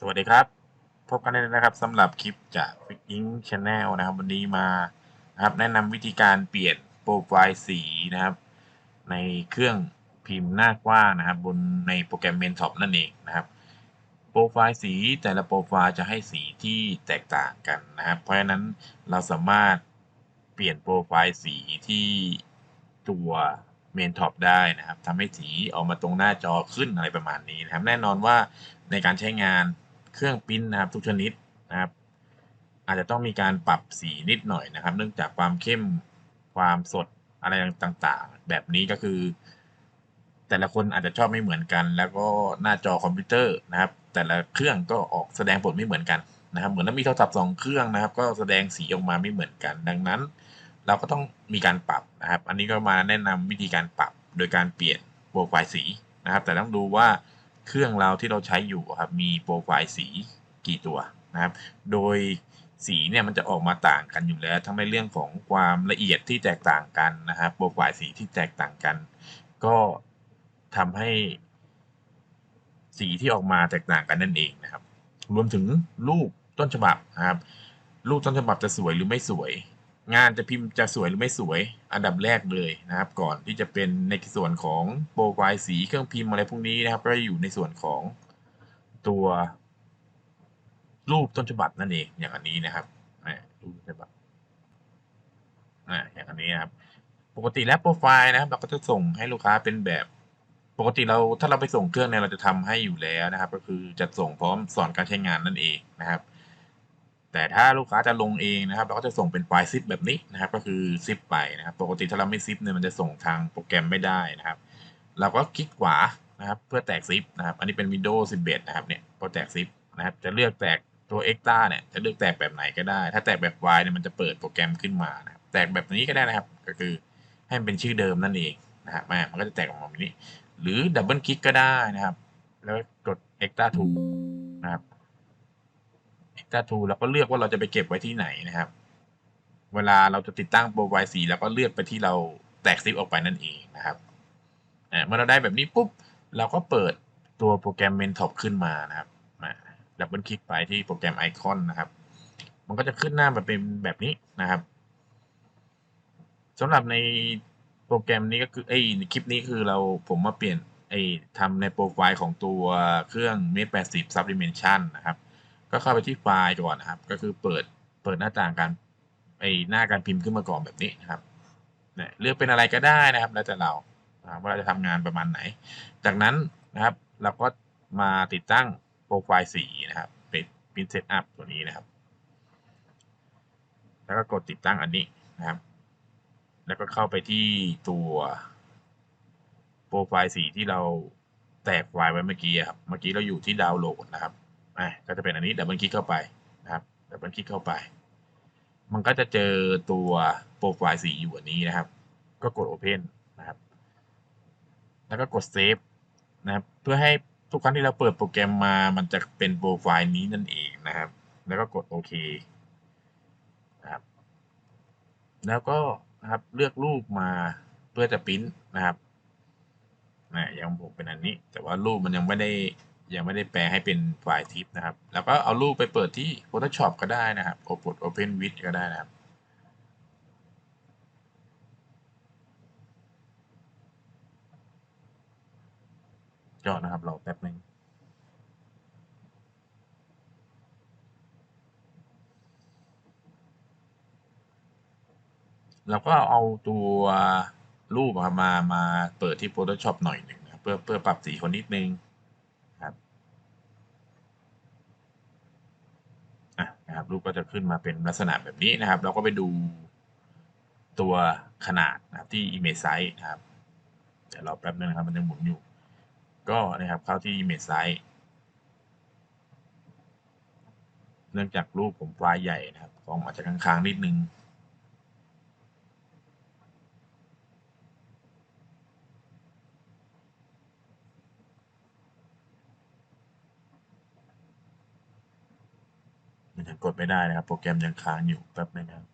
สวัสดีครับ พบกันได้นะครับสำหรับคลิปจาก Quick Ink Channel นะครับ วันนี้มานะครับแนะนำวิธีการเปลี่ยนโปรไฟล์สีนะครับ ในเครื่องพิมพ์หน้ากว้างนะครับ บนในโปรแกรม Mentor นั่นเองนะครับ โปรไฟล์สีแต่ละโปรไฟล์จะให้สีที่แตกต่างกันนะครับ เพราะฉะนั้นเราสามารถเปลี่ยนโปรไฟล์สีที่ตัวเมนท็อปได้นะครับทำให้สีออกมาตรงหน้าจอขึ้นอะไรประมาณนี้นะครับ แน่นอนว่าในการใช้งาน เครื่องปริ้นนะครับทุกชนิดนะครับ อาจจะต้องมีการปรับสีนิดหน่อยนะครับ เนื่องจากความเข้มความสดอะไรต่างๆ แบบนี้ก็คือ แต่ละคนอาจจะชอบไม่เหมือนกัน แล้วก็หน้าจอคอมพิวเตอร์นะครับ แต่ละเครื่องก็ออกแสดงผลไม่เหมือนกันนะครับ เหมือนถ้ามีโทรศัพท์สองเครื่องนะครับ ก็แสดงสีออกมาไม่เหมือนกัน ดังนั้น เราก็ต้องมีการปรับนะครับ อันนี้ก็มาแนะนำวิธีการปรับโดยการเปลี่ยนโปรไฟล์สีนะครับ แต่ต้องดูว่า เครื่องเราที่เราใช้อยู่ครับมีโปรไฟล์สีกี่ตัวนะครับ โดยสีเนี่ยมันจะออกมาต่างกันอยู่แล้ว ทั้งในเรื่องของความละเอียดที่แตกต่างกันนะครับโปรไฟล์สีที่แตกต่างกัน ก็ทำให้สีที่ออกมาแตกต่างกันนั่นเองนะครับ รวมถึงรูปต้นฉบับนะครับ รูปต้นฉบับจะสวยหรือไม่สวย งานจะพิมพ์จะสวยหรือไม่สวยอันดับแรกเลยนะครับ ก่อนที่จะเป็นในส่วนของโปรไฟล์สีเครื่องพิมพ์อะไรพวกนี้นะครับ ก็จะอยู่ในส่วนของตัวรูปต้นฉบับนั่นเองอย่างอันนี้นะครับอ่ารูปต้นฉบับอ่อย่างอันนี้นะครับ ปกติแล้วโปรไฟล์นะครับเราก็จะส่งให้ลูกค้าเป็นแบบปกติเราถ้าเราไปส่งเครื่องเนี่ยเราจะทำให้อยู่แล้วนะครับ ก็คือจะส่งพร้อมสอนการใช้งานนั่นเองนะครับ แต่ถ้าลูกค้าจะลงเองนะครับ เราก็จะส่งเป็นไฟล์ซิปแบบนี้นะครับ ก็คือซิปไปนะครับ ปกติถ้าเราไม่ซิปเนี่ยมันจะส่งทางโปรแกรมไม่ได้นะครับ เราก็คลิกขวานะครับเพื่อแตกซิปนะครับ อันนี้เป็น Windows 11 นะครับเนี่ยพอแตกซิปนะครับ จะเลือกแตกตัว Extra เนี่ยจะเลือกแตกแบบไหนก็ได้ ถ้าแตกแบบ Y เนี่ยมันจะเปิดโปรแกรมขึ้นมานะครับ แตกแบบนี้ก็ได้นะครับ ก็คือให้มันเป็นชื่อเดิมนั่นเองนะครับแม่มันก็จะแตกออกมาแบบนี้ หรือดับเบิลคลิกก็ได้นะครับ แล้วกด Extra Tool นะครับ Extra Tool แล้วก็เลือกว่าเราจะไปเก็บไว้ที่ไหนนะครับ เวลาเราจะติดตั้งโปรไฟล์สีแล้วก็เลือกไปที่เราแตกซิปออกไปนั่นเองนะครับอ่าเมื่อเราได้แบบนี้ปุ๊บเราก็เปิดตัวโปรแกรม Mentop ขึ้นมานะครับมาดับเบิลคลิกไปที่โปรแกรมไอคอนนะครับ มันก็จะขึ้นหน้ามาเป็นแบบนี้นะครับสำหรับในโปรแกรมนี้ก็คือไอ้คลิปนี้คือเราผมมาเปลี่ยนไอ้ทำในโปรไฟล์ของตัวเครื่อง Mate 80 Subdimension นะครับ ก็เข้าไปที่ไฟล์ก่อนนะครับ ก็คือเปิดเปิดหน้าต่างการไอหน้าการพิมพ์ขึ้นมาก่อนแบบนี้นะครับเนี่ยเลือกเป็นอะไรก็ได้นะครับ แล้วแต่เราว่าเราจะทำงานประมาณไหน จากนั้นนะครับเราก็มาติดตั้งโปรไฟล์สีนะครับเป็นเป็นเซตอัพตัวนี้นะครับ แล้วก็กดติดตั้งอันนี้นะครับ แล้วก็เข้าไปที่ตัวโปรไฟล์สีที่เราแตกไฟล์ไว้เมื่อกี้ครับ เมื่อกี้เราอยู่ที่ดาวน์โหลดนะครับ อะก็จะเป็นอันนี้ดับเบิลคลิกเข้าไปนะครับดับเบิลคลิกเข้าไป มันก็จะเจอตัวโปรไฟล์สีอยู่อันนี้นะครับ ก็กด Open นะครับ แล้วก็กด Save นะครับ เพื่อให้ทุกครั้งที่เราเปิดโปรแกรมมา มันจะเป็นโปรไฟล์นี้นั่นเองนะครับ แล้วก็กดโอเคนะครับ แล้วก็นะครับเลือกรูปมาเพื่อจะปริ้นนะครับนะอย่างผมเป็นอันนี้ แต่ว่ารูปมันยังไม่ได้ ยังไม่ได้แปลให้เป็นไฟล์ทิปนะครับ แล้วก็เอารูปไปเปิดที่ Photoshop ก็ได้นะครับกด Open with ก็ได้นะครับจอดนะครับรอแป๊บหนึ่งเราก็เอาตัวรูปมามาเปิดที่ Photoshop หน่อยหนึ่งนะครับเพื่อเพื่อปรับสีคนนิดนึงครับอะ นะครับ รูปก็จะขึ้นมาเป็นลักษณะแบบนี้นะครับ เราก็ไปดูตัวขนาดนะครับที่ Image Size นะครับ เดี๋ยวราแป๊บนึงนะครับมันยังหมุนอยู่ ก็นะครับเข้าที่ Image Size เนื่องจากรูปผมไฟล์ใหญ่นะครับกองอาจจะค้างๆนิดนึง ยังกดไม่ได้นะครับ โปรแกรมยังค้างอยู่แป๊บนึงครับ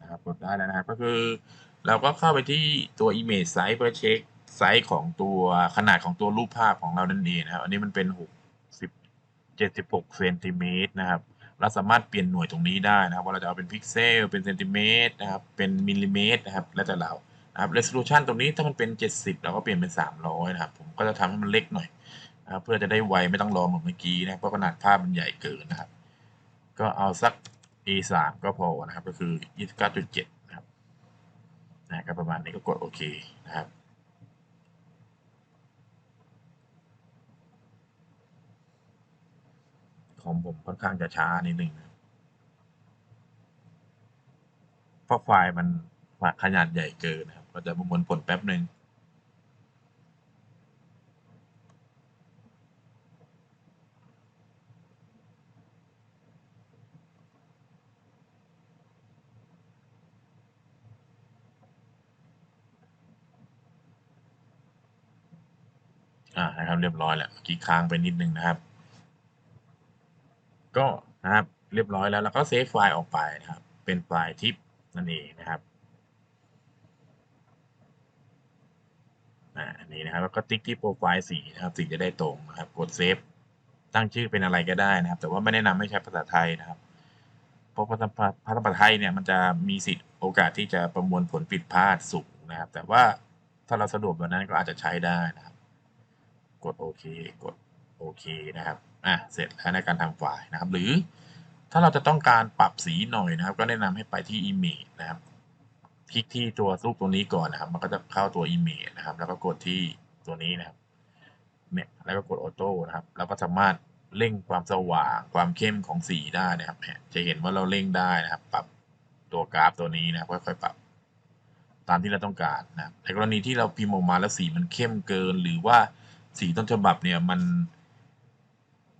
นะครับกดได้แล้วนะครับ ก็คือเราก็เข้าไปที่ตัว image size เพื่อเช็ค ไซส์ของตัวขนาดของตัวรูปภาพของเรานั่นเองนะครับ อันนี้มันเป็น60 76เซนติเมตรนะครับ เราสามารถเปลี่ยนหน่วยตรงนี้ได้นะครับ ว่าเราจะเอาเป็นพิกเซล เป็นเซนติเมตรนะครับ เป็นมิลลิเมตรนะครับ แล้วแต่เรานะครับ resolution ตรงนี้ถ้ามันเป็น 70 เราก็เปลี่ยนเป็น 300 นะครับ ผมก็จะทำให้มันเล็กหน่อยนะครับเพื่อจะได้ไวไม่ต้องรอเหมือนเมื่อกี้นะ เพราะขนาดภาพมันใหญ่เกินนะครับ ก็เอาสัก A3 ก็พอนะครับ ก็คือ 29.7 นะครับ นะก็ประมาณนี้ก็กดโอเคนะครับ ของผมค่อนข้างจะช้านิดนึงนะเพราะไฟล์มันขนาดใหญ่เกินนะครับ ก็จะประมวลผลแป๊บหนึ่งอ่านะครับเรียบร้อยแล้วเมื่อกี้ค้างไปนิดนึงนะครับ ก็นะครับเรียบร้อยแล้วแล้วก็เซฟไฟล์ออกไปนะครับ เป็นไฟล์ทิปนั่นเองนะครับอันนี้นะครับแล้วก็ติ๊กที่โปรไฟล์สีนะครับสีจะได้ตรงนะครับ กดเซฟตั้งชื่อเป็นอะไรก็ได้นะครับ แต่ว่าไม่แนะนำให้ใช้ภาษาไทยนะครับ เพราะภาษาภาษาไทยเนี่ยมันจะมีสิทธิ์โอกาสที่จะประมวลผลผิดพลาดสูงนะครับ แต่ว่าถ้าเราสะดวกแบบนั้นก็อาจจะใช้ได้นะครับ กดโอเคกดโอเคนะครับ อะเสร็จแล้วในการทำไฟล์นะครับ หรือถ้าเราจะต้องการปรับสีหน่อยนะครับ ก็แนะนำให้ไปที่ Image นะครับ คลิกที่ตัวรูปตัวนี้ก่อนนะครับ มันก็จะเข้าตัว Image นะครับ แล้วก็กดที่ตัวนี้นะครับเนี่ยแล้วก็กดออโต้นะครับเราก็สามารถเร่งความสว่างความเข้มของสีได้นะครับ จะเห็นว่าเราเร่งได้นะครับ ปรับตัวกราฟตัวนี้นะครับค่อยๆปรับตามที่เราต้องการนะครับในกรณีที่เราพิมพ์ออกมาแล้วสีมันเข้มเกิน หรือว่าสีต้นฉบับเนี่ยมัน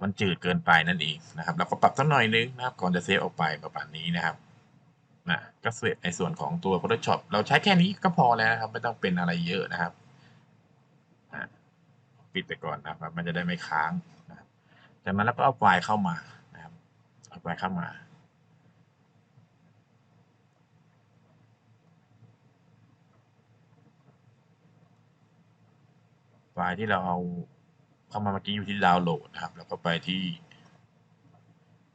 มันจืดเกินไปนั่นเองนะครับเราก็ปรับสักหน่อยนึงนะครับก่อนจะเซฟออกไปประมาณนี้นะครับนะก็เสร็จในส่วนของตัว Photoshop เราใช้แค่นี้ก็พอแล้วนะครับ ไม่ต้องเป็นอะไรเยอะนะครับปิดไปก่อนนะครับ มันจะได้ไม่ค้างนะครับจากนั้นเราก็เอาไฟล์เข้ามานะครับเอาไฟล์เข้ามาไฟล์ที่เราเอา เข้ามาเมื่อกี้อยู่ที่ดาวน์โหลดนะครับ แล้วก็ไปที่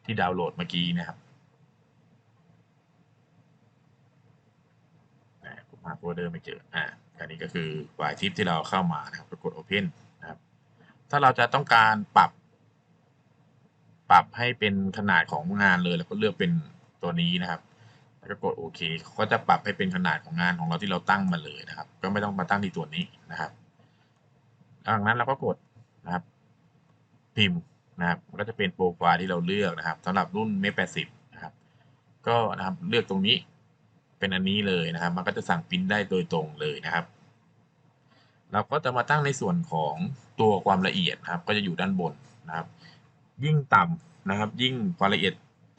ที่ดาวน์โหลดเมื่อกี้นะครับผมหาโฟลเดอร์ไม่เจอ อ่าอันนี้ก็คือไฟล์ทิปที่เราเข้ามานะครับกด Open นะครับ ถ้าเราจะต้องการปรับ ปรับให้เป็นขนาดของงานเลย แล้วก็เลือกเป็นตัวนี้นะครับ แล้วก็กดโอเคก็จะปรับให้เป็นขนาดของงานของเราที่เราตั้งมาเลยนะครับ ก็ไม่ต้องมาตั้งที่ตัวนี้นะครับดังนั้นเราก็กด นะครับ พิมพ์นะครับก็จะเป็นโปรไฟล์ที่เราเลือกนะครับสำหรับรุ่นเมแปดสิบนะครับ ก็นะครับเลือกตรงนี้เป็นอันนี้เลยนะครับ มันก็จะสั่งพิมพ์ได้โดยตรงเลยนะครับ เราก็จะมาตั้งในส่วนของตัวความละเอียดนะครับ ก็จะอยู่ด้านบนนะครับ ยิ่งต่ำนะครับ ยิ่งความละเอียด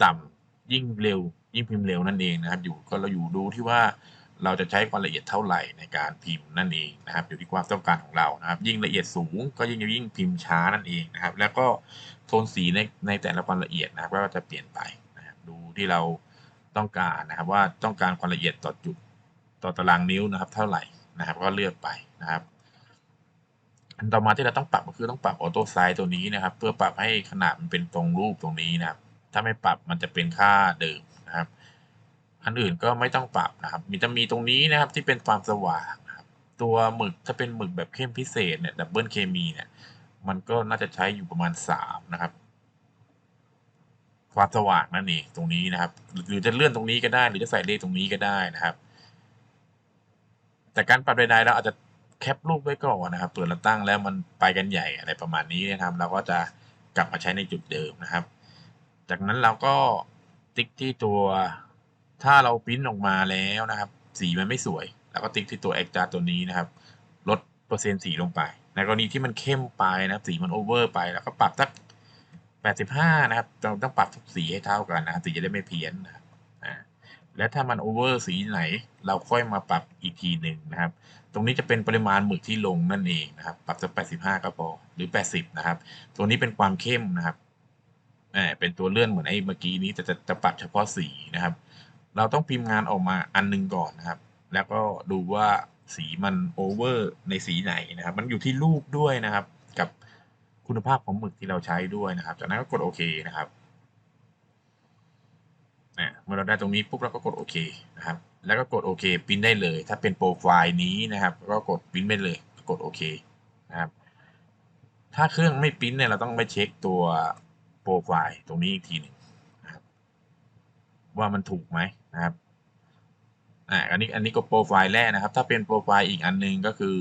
ต่ำยิ่งเร็ว ยิ่งพิมพ์เร็วนั่นเองนะครับ อยู่ก็เราอยู่ดูที่ว่า เราจะใช้ความละเอียดเท่าไหร่ในการพิมพ์นั่นเองนะครับ อยู่ที่ความต้องการของเรานะครับ ยิ่งละเอียดสูงก็ยิ่งยิ่งพิมพ์ช้านั่นเองนะครับ แล้วก็โทนสีในในแต่ละความละเอียดนะครับก็จะเปลี่ยนไปนะครับดูที่เราต้องการนะครับ ว่าต้องการความละเอียดต่อจุดต่อตารางนิ้วนะครับ เท่าไหร่นะครับ ก็เลือกไปนะครับอันต่อมาที่เราต้องปรับก็คือต้องปรับออโต้ไซส์ตัวนี้นะครับ เพื่อปรับให้ขนาดมันเป็นตรงรูปตรงนี้นะครับ ถ้าไม่ปรับมันจะเป็นค่าเดิมนะครับ อันอื่นก็ไม่ต้องปรับนะครับ มีจะมีตรงนี้นะครับที่เป็นความสว่างนะครับ ตัวหมึกถ้าเป็นหมึกแบบเข้มพิเศษเนี่ยดับเบิลเคมีเนี่ย มันก็น่าจะใช้อยู่ประมาณสามนะครับ ความสว่างนั่นเองตรงนี้นะครับ หรือจะเลื่อนตรงนี้ก็ได้ หรือจะใส่เลขตรงนี้ก็ได้นะครับ แต่การปรับใดๆเราอาจจะแคปรูปไว้ก่อนนะครับเปิดแล้วตั้งแล้วมันไปกันใหญ่อะไรประมาณนี้นะครับ เราก็จะกลับมาใช้ในจุดเดิมนะครับ จากนั้นเราก็ติ๊กที่ตัว ถ้าเราพิมพ์ออกมาแล้วนะครับ สีมันไม่สวยเราก็ติ๊กที่ตัว adjust ตัวนี้นะครับ ลดเปอร์เซ็นต์สีลงไปในกรณีที่มันเข้มไปนะครับ สีมันโอเวอร์ไปแล้วก็ปรับสัก 85 นะครับเราต้องปรับทุกสีให้เท่ากันนะสีจะได้ไม่เพี้ยนนะครับและถ้ามันโอเวอร์สีไหน เราค่อยมาปรับอีกทีหนึ่งนะครับ ตรงนี้จะเป็นปริมาณหมึกที่ลงนั่นเองนะครับ ปรับสัก 85 ก็พอหรือ 80 นะครับ ตัวนี้เป็นความเข้มนะครับเป็นตัวเลื่อนเหมือนไอ้เมื่อกี้นี้แต่จะจะปรับเฉพาะสีนะครับ เราต้องพิมพ์งานออกมาอันหนึ่งก่อนนะครับ แล้วก็ดูว่าสีมันโอเวอร์ในสีไหนนะครับ มันอยู่ที่รูปด้วยนะครับ กับคุณภาพของหมึกที่เราใช้ด้วยนะครับ จากนั้นก็กดโอเคนะครับอะเมื่อเราได้ตรงนี้ปุ๊บเราก็กดโอเคนะครับ แล้วก็กดโอเคปริ้นได้เลย ถ้าเป็นโปรไฟล์นี้นะครับ ก็กดปริ้นไปเลย กดโอเคนะครับ ถ้าเครื่องไม่ปริ้นเนี่ยเราต้องไปเช็คตัวโปรไฟล์ตรงนี้อีกทีหนึ่ง ว่ามันถูกไหมนะครับอ่าอันนี้อันนี้ก็โปรไฟล์แรกนะครับ ถ้าเป็นโปรไฟล์อีกอันหนึงก็คือ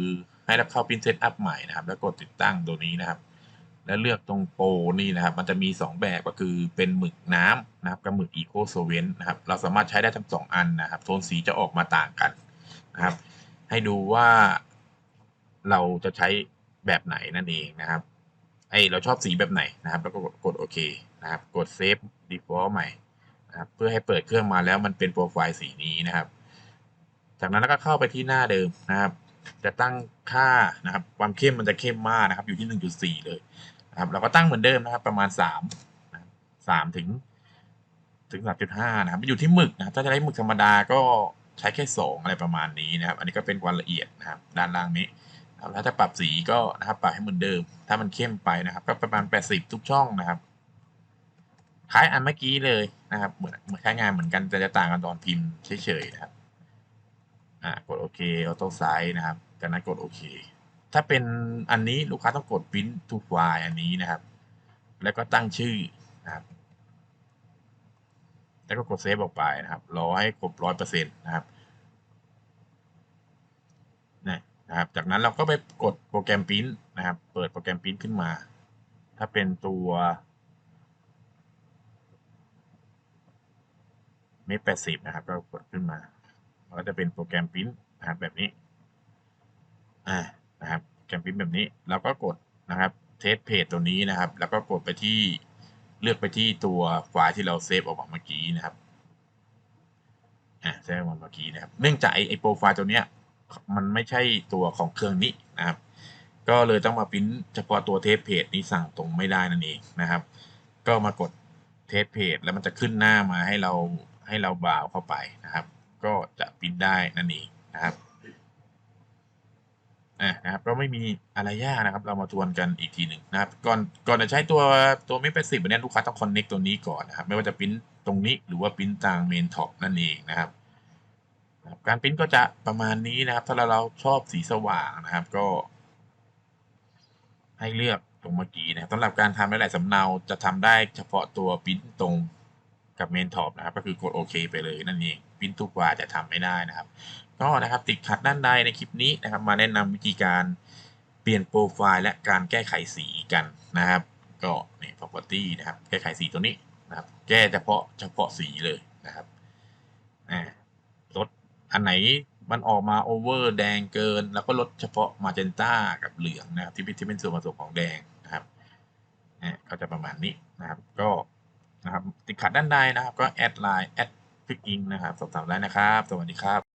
ให้เราเข้าพินเซตอัพใหม่นะครับ แล้วกดติดตั้งตัวนี้นะครับ แล้วเลือกตรงโปรนี่นะครับ มันจะมี 2 แบบก็คือเป็นหมึกน้ำนะครับกับหมึกอีโคโซเวนนะครับ เราสามารถใช้ได้ทั้งสองอันนะครับ โทนสีจะออกมาต่างกันนะครับ ให้ดูว่าเราจะใช้แบบไหนนั่นเองนะครับไอเราชอบสีแบบไหนนะครับ แล้วก็กดโอเคนะครับ กดเซฟ default ใหม่ นะครับเพื่อให้เปิดเครื่องมาแล้วมันเป็นโปรไฟล์สีนี้นะครับ จากนั้นเราก็เข้าไปที่หน้าเดิมนะครับ จะตั้งค่านะครับ ความเข้มมันจะเข้มมากนะครับ อยู่ที่ 1.4 เลยนะครับเราก็ตั้งเหมือนเดิมนะครับ ประมาณ3นะครับ3ถึงถึง 3.5 นะครับอยู่ที่หมึกนะครับถ้าจะได้หมึกธรรมดาก็ใช้แค่ 2 อะไรประมาณนี้นะครับ อันนี้ก็เป็นความละเอียดนะครับ ด้านล่างนี้นะครับถ้าปรับสีก็นะครับปรับให้เหมือนเดิม ถ้ามันเข้มไปนะครับ ก็ประมาณ 80 ทุกช่องนะครับ คล้ายอันเมื่อกี้เลยนะครับ เหมือนเหมือนใช้งานเหมือนกันแต่จะต่างกันตอนพิมพ์เฉยๆนะครับอ่ากดโอเคออโต้ไซส์นะครับจากนั้นกดโอเคถ้าเป็นอันนี้ลูกค้าต้องกด print to file อันนี้นะครับ แล้วก็ตั้งชื่อนะครับ แล้วก็กดเซฟออกไปนะครับ รอให้ครบร้อยเปอร์เซ็นต์นะครับนะนะครับ จากนั้นเราก็ไปกดโปรแกรมพิมพ์นะครับ เปิดโปรแกรมพิมพ์ขึ้นมา ถ้าเป็นตัว เมแปดสิบนะครับก็กดขึ้นมาก็จะเป็นโปรแกรมพิมพ์นะครับแบบนี้อ่านะครับโปรแกรมพิมพ์แบบนี้แล้วก็กดนะครับเทสเพจตัวนี้นะครับ แล้วก็กดไปที่เลือกไปที่ตัวไฟล์ที่เราเซฟออกมาเมื่อกี้นะครับอ่าเซฟออกมาเมื่อกี้นะครับ เนื่องจากไอไอโปรไฟล์ตัวเนี้ยมันไม่ใช่ตัวของเครื่องนี้นะครับ ก็เลยต้องมาพิมพ์เฉพาะตัวเทสเพจนี้สั่งตรงไม่ได้นั่นเองนะครับ ก็มากดเทสเพจแล้วมันจะขึ้นหน้ามาให้เรา ให้เราบ่าวเข้าไปนะครับ ก็จะพิมพ์ได้นั่นเองนะครับอะนะครับก็ไม่มีอะไรยากนะครับ เรามาทวนกันอีกทีหนึ่งนะครับ ก่อนก่อนจะใช้ตัวตัวเมเป็นสิบเนี่ยลูกค้าต้องคอนเน็กตัวนี้ก่อนนะครับ ไม่ว่าจะปริ้นตรงนี้หรือว่าปริ้นทางเมนท็อปนั่นเองนะครับ การปริ้นก็จะประมาณนี้นะครับ ถ้าเราเราชอบสีสว่างนะครับ ก็ ให้เลือกตรงเมื่อกี้นะครับสำหรับการทำหลายๆสำเนาจะทำได้เฉพาะตัวปริ้นตรง กับเมนท็อปนะครับ ก็คือกดโอเคไปเลยนั่นเองปริ้นทุกว่าจะทำไม่ได้นะครับ ก็นะครับติดขัดด้านใดในคลิปนี้นะครับ มาแนะนำวิธีการเปลี่ยนโปรไฟล์และการแก้ไขสีกันนะครับ ก็นี่ property นะครับ แก้ไขสีตัวนี้นะครับ แก้เฉพาะเฉพาะสีเลยนะครับอ่าลดอันไหนมันออกมาโอเวอร์แดงเกิน แล้วก็ลดเฉพาะมาเจนต้ากับเหลืองนะครับที่เป็นที่เป็นส่วนผสมของแดงนะครับอ่าก็จะประมาณนี้นะครับ ก็ นะครับติดขัดด้านใดนะครับ ก็แอดไลน์แอดพิกอิงนะครับสอบถามได้นะครับ สวัสดีครับ